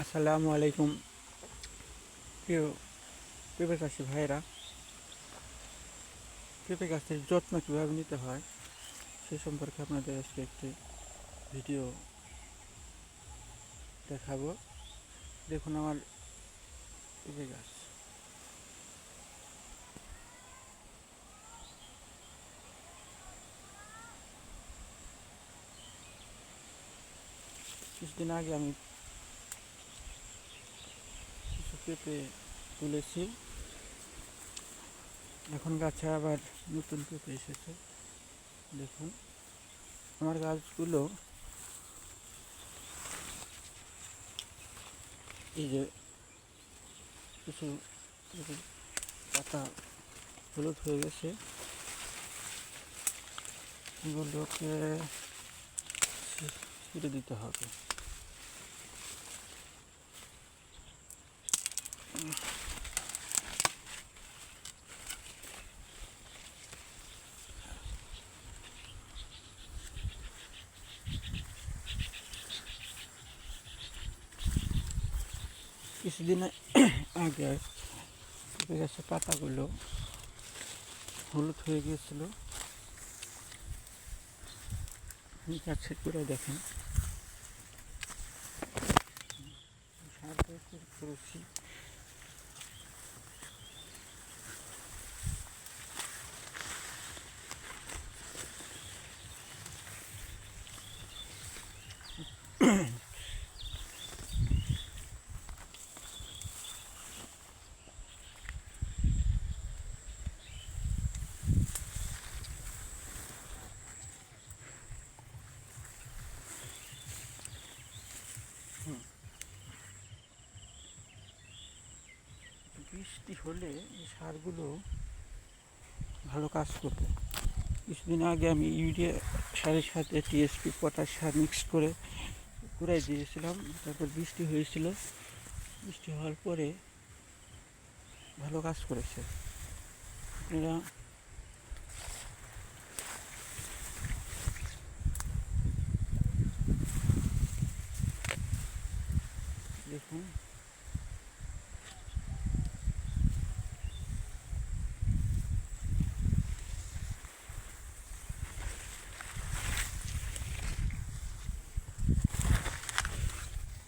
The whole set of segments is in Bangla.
আসসালামু আলাইকুম। প্রিয় পেঁপে চাষি ভাইরা পেঁপে গাছের যত্ন কীভাবে নিতে হয় সে সম্পর্কে আপনাদের আজকে একটি ভিডিও দেখাবো। দেখুন আমার পেঁপে গাছ কিছুদিন আগে আমি পেঁপে তুলেছি। এখন গাছে আবার নতুন পেঁপে এসেছে। দেখুন, আমার গাছগুলো এই যে কিছু পাতা হলুদ হয়ে গেছে। এগুলোকে ছিঁড়ে দিতে হবে। কিছুদিন আগে পেঁপে গাছের পাতাগুলো হলুদ হয়ে গিয়েছিল গাছের করে দেখেন সার করেছি বৃষ্টি হলে এই সারগুলো ভালো কাজ করবে। কিছুদিন আগে আমি ইউরিয়া সারের সাথে টিএসপি, পটাশ সার মিক্স করে কুড়াই দিয়েছিলাম তারপর বৃষ্টি হয়েছিল। বৃষ্টি হওয়ার পরে ভালো কাজ করেছে। আপনারা দেখুন।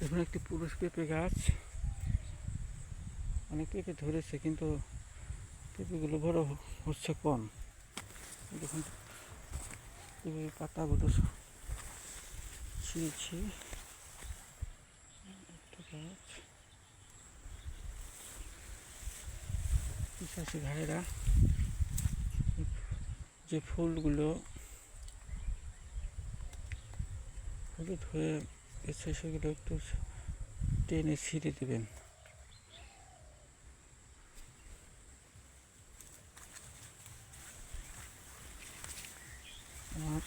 দেখুন, একটি পুরুষ পেঁপে গাছ। অনেক পেঁপে ধরেছে, কিন্তু পেঁপেগুলো বড় হচ্ছে কম। দেখুন পেঁপে পাতাগুলো ছিঁড়েছি। গাছ। চাষি ভাইরা। যে ফুলগুলো হলুদ হয়ে গেছে সেগুলো একটু টেনে ছিঁড়ে দেবেন আর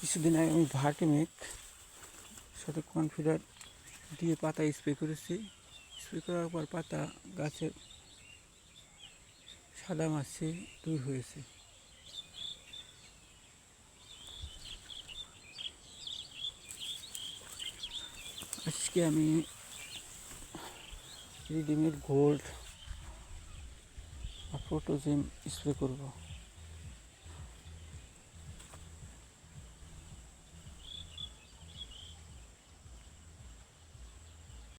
কিছুদিন আগে আমি ভার্টিমেক সাথে কনফিডার দিয়ে পাতা স্প্রে করেছি। স্প্রে করার পর পাতা গাছের সাদা মাছি দূর হয়েছে। আজকে আমি রিডিমেড গোল্ড আর প্রোটোজিম স্প্রে করব।